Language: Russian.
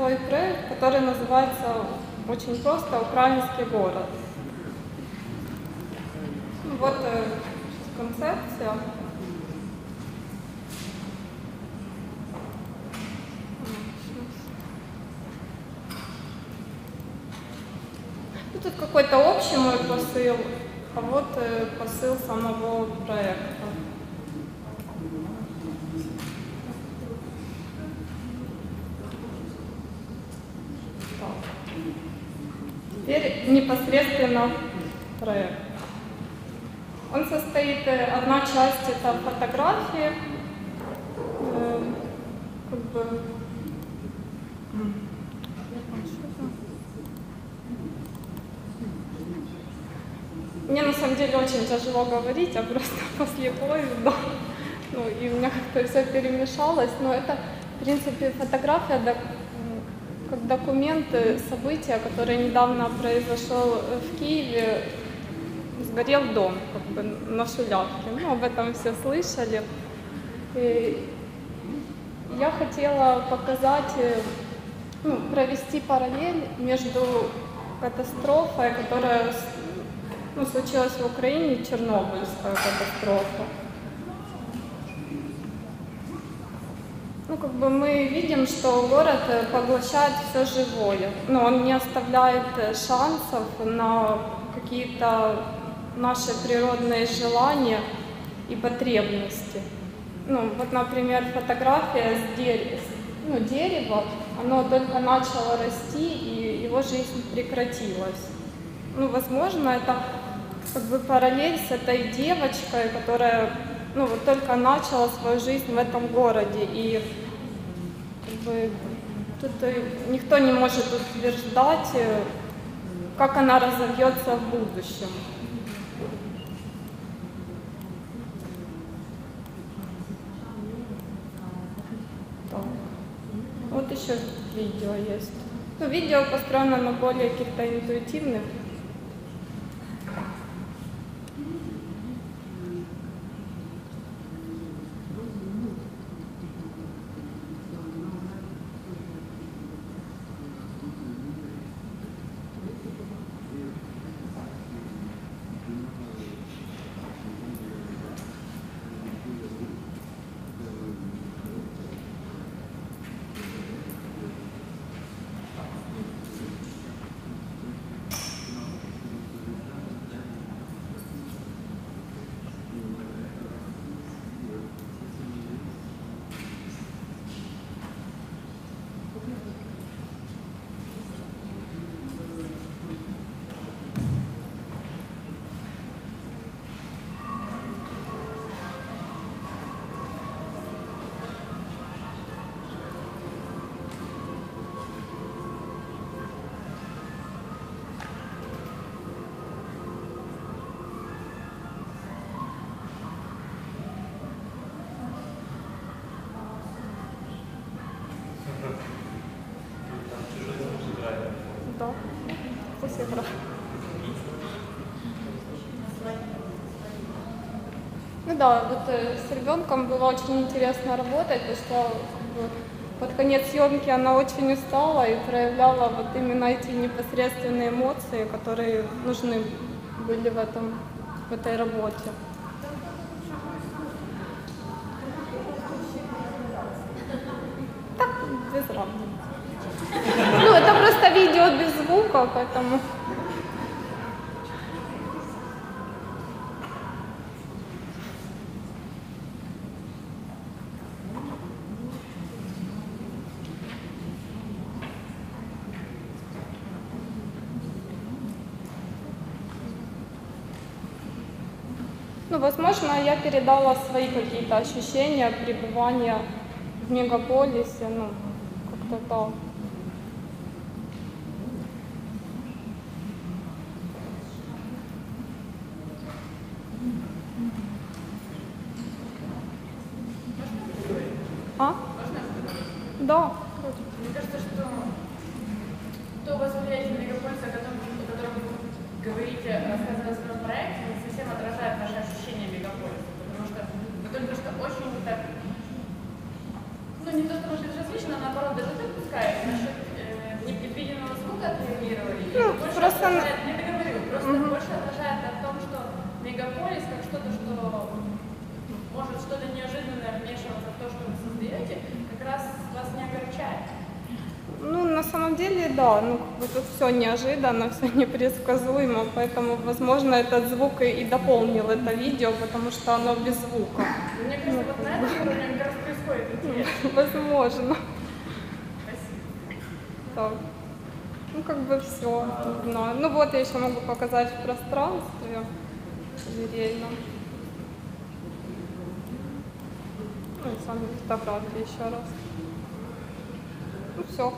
Свой проект, который называется очень просто «Украинский город». Вот э, концепция. Ну, тут какой-то общий мой посыл, а вот э, посыл самого проекта. Так. Теперь непосредственно проект. Он состоит, э, одна часть это фотографии, э, как бы, Мне на самом деле очень тяжело говорить, я просто после поезда, ну и у меня как-то все перемешалось, но это, в принципе, фотография как документ э, события, которое недавно произошел э, в Киеве, сгорел дом как бы на Шулявке. Ну, об этом все слышали. И я хотела показать, э, ну, провести параллель между катастрофой, которая ну, случилась в Украине, Чернобыльская катастрофа. Ну, как бы мы видим, что город э, поглощает все живое. Но он не оставляет э, шансов на какие-то наши природные желания и потребности. Ну, вот, например, фотография с дерев- с- ну, дерева, оно только начало расти, и его жизнь прекратилась. Ну, возможно, это как бы параллель с этой девочкой, которая ну, вот только начала свою жизнь в этом городе. И бы, тут э, никто не может утверждать, э, как она разовьется в будущем. Вот еще видео есть. Ну, видео построено на более каких-то интуитивных Спасибо. Ну да, вот э, с ребенком было очень интересно работать, потому что под конец съемки она очень устала и проявляла вот именно эти непосредственные эмоции, которые нужны были в, этом, в этой работе. Так, без разницы. Ну, это просто видео без звука, поэтому... Ну, возможно, я передала свои какие-то ощущения пребывания в мегаполисе, ну, как-то так. А? Да. Ну, просто... Не договорю, просто угу. больше отражает о том, что мегаполис как что-то, что ну, может что-то неожиданное вмешиваться в то, что вы создаете, как раз вас не огорчает. Ну, на самом деле, да, ну, как бы тут все неожиданно, все непредсказуемо, поэтому, возможно, этот звук и, и дополнил это видео, потому что оно без звука. Мне кажется, ну, вот на этом уровне как раз происходит интересно. Возможно. Спасибо. Так. Ну, как бы все, не. Ну, вот я еще могу показать в пространстве зрительном. Ну, и сами фотографии еще раз. Ну, все.